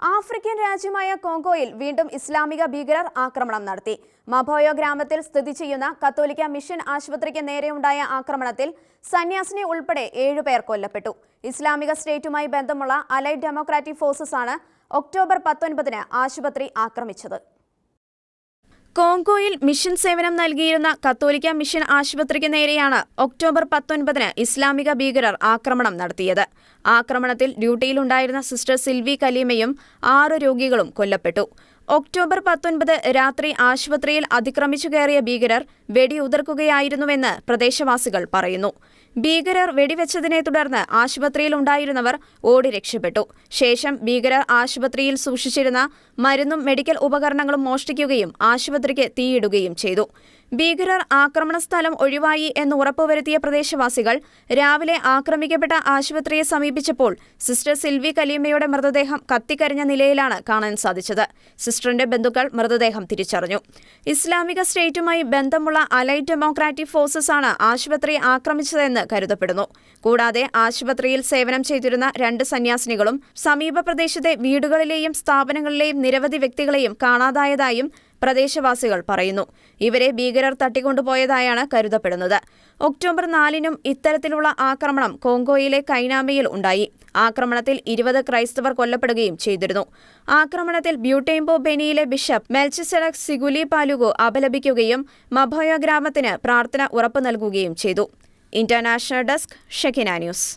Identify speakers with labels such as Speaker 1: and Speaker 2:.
Speaker 1: African രാജ്യമായ കോങ്കോയിൽ വീണ്ടും ഇസ്ലാമിക ഭീകരർ ആക്രമണം നടത്തി. മഭോയോ ഗ്രാമത്തിൽ സ്ഥിതി ചെയ്യുന്ന കത്തോലിക്ക മിഷൻ ആശുപത്രിക്ക് നേരെയുണ്ടായ ആക്രമണത്തിൽ സന്യാസിനി ഉൾപ്പെടെ ഏഴുപേർ കൊല്ലപ്പെട്ടു. ഇസ്ലാമിക സ്റ്റേറ്റുമായി ബന്ധമുള്ള അലൈഡ് ഡെമോക്രാറ്റിക് ഫോഴ്സസ് ആണ് ഒക്ടോബർ പത്തൊൻപതിന് ആശുപത്രി ആക്രമിച്ചത്. കോങ്കോയിൽ മിഷൻ സേവനം നൽകിയിരുന്ന കത്തോലിക്ക മിഷൻ ആശുപത്രിക്ക് നേരെയാണ് ഒക്ടോബർ പത്തൊൻപതിന് ഇസ്ലാമിക ഭീകരർ ആക്രമണം നടത്തിയത്. ആക്രമണത്തിൽ ഡ്യൂട്ടിയിലുണ്ടായിരുന്ന സിസ്റ്റർ സിൽവി കലീമയും ആറ് രോഗികളും കൊല്ലപ്പെട്ടു. ഒക്ടോബർ പത്തൊൻപത് രാത്രി ആശുപത്രിയിൽ അതിക്രമിച്ചു കയറിയ ഭീകരർ വെടിയുതിർക്കുകയായിരുന്നുവെന്ന് പ്രദേശവാസികൾ പറയുന്നു. ഭീകരർ വെടിവെച്ചതിനെ തുടർന്ന് ആശുപത്രിയിൽ ഉണ്ടായിരുന്നവർ ഓടി രക്ഷപ്പെട്ടു. ശേഷം ഭീകരർ ആശുപത്രിയിൽ സൂക്ഷിച്ചിരുന്ന മരുന്നും മെഡിക്കൽ ഉപകരണങ്ങളും മോഷ്ടിക്കുകയും ആശുപത്രിക്ക് തീയിടുകയും ചെയ്തു. ഭീകരർ ആക്രമണ സ്ഥലം ഒഴിവായി എന്ന് ഉറപ്പുവരുത്തിയ പ്രദേശവാസികൾ രാവിലെ ആക്രമിക്കപ്പെട്ട ആശുപത്രിയെ സമീപിച്ചപ്പോൾ സിസ്റ്റർ സിൽവി കലീമയുടെ മൃതദേഹം കത്തിക്കരിഞ്ഞ നിലയിലാണ് കാണാൻ സാധിച്ചത്. സിസ്റ്ററിന്റെ ബന്ധുക്കൾ മൃതദേഹം തിരിച്ചറിഞ്ഞു. ഇസ്ലാമിക സ്റ്റേറ്റുമായി ബന്ധമുള്ള അലൈറ്റ് ഡെമോക്രാറ്റിക് ഫോഴ്സസ് ആണ് ആശുപത്രി ആക്രമിച്ചതെന്ന് കരുതപ്പെടുന്നു. കൂടാതെ ആശുപത്രിയിൽ സേവനം ചെയ്തിരുന്ന രണ്ട് സന്യാസിനികളും സമീപ പ്രദേശത്തെ വീടുകളിലെയും സ്ഥാപനങ്ങളിലെയും നിരവധി വ്യക്തികളെയും കാണാതായതായും പ്രദേശവാസികൾ പറയുന്നു. ഇവരെ ഭീകരർ തട്ടിക്കൊണ്ടുപോയതായാണ് കരുതപ്പെടുന്നത്. ഒക്ടോബർ നാലിനും ഇത്തരത്തിലുള്ള ആക്രമണം കോങ്കോയിലെ കൈനാമയിൽ ഉണ്ടായി. ആക്രമണത്തിൽ ഇരുപത് ക്രൈസ്തവർ കൊല്ലപ്പെടുകയും ചെയ്തിരുന്നു. ആക്രമണത്തിൽ ബ്യൂട്ടേംബോ ബെനിയിലെ ബിഷപ്പ് മെൽച്ചിസെലക് സിഗുലി പാലുഗോ അപലപിക്കുകയും മഭോയ ഗ്രാമത്തിന് പ്രാർത്ഥന ഉറപ്പു നൽകുകയും ചെയ്തു. International desk Shekinah news.